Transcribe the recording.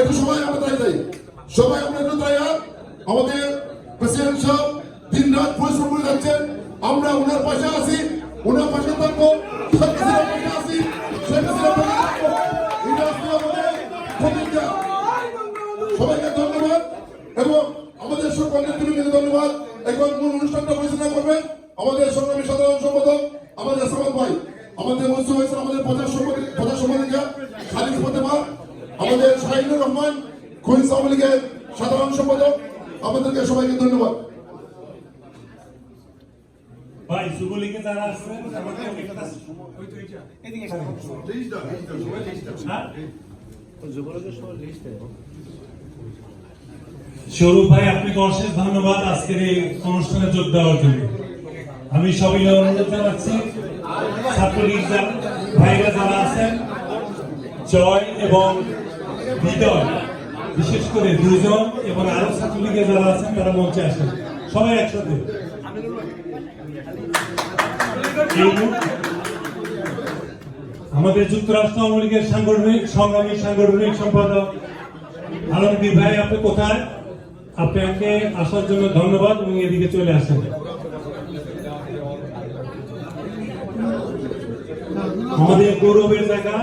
একটু সময় আমরা তাই যাই সবাই আমরা একটু তাই আমাদের প্রেসিডেন্ট সাহেব দিন রাত পরিশ্রম করে যাচ্ছেন। আমরা ওনার পাশে আছি, ওনার পাশে থাকব। আমাদের সবাইকে ধন্যবাদ। এবং আমাদের সকল নেতৃবৃন্দকে ধন্যবাদ। এখন মূল অনুষ্ঠানটা পরিচালনা করবেন। আমাদের সংগ্রামী সাধারণ সম্পাদক, আমাদের সামাদ শাহিনুর রহমান খরিস আওয়ামী লীগের সাধারণ সম্পাদক আমাদেরকে সবাইকে ধন্যবাদ। ভাই যুবলীগে যারা হ্যাঁ? স্বরূপ ভাই আপনাকে অশেষ ধন্যবাদ আজকের এই অনুষ্ঠানে যোগ দেওয়ার জন্য। আমি সবাই অনুরোধ জানাচ্ছি ছাত্রলীগ ভাইরা যারা আছেন জয় এবং হৃদয় বিশেষ করে দুজন এবং আরও ছাত্রলীগে যারা আছেন, তারা মঞ্চে আসেন। সবাই একসাথে। আমাদের যুক্তরাষ্ট্র আওয়ামী লীগের সাংগঠনিক সংগ্রামী সাংগঠনিক সম্পাদক আলমগীর ভাই, আপনি কোথায়? আপনাকে আসার জন্য ধন্যবাদ এবং এদিকে চলে আসেন। আমাদের গৌরবের জায়গা